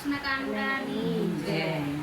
કૃષ્ણ કાંડાની જય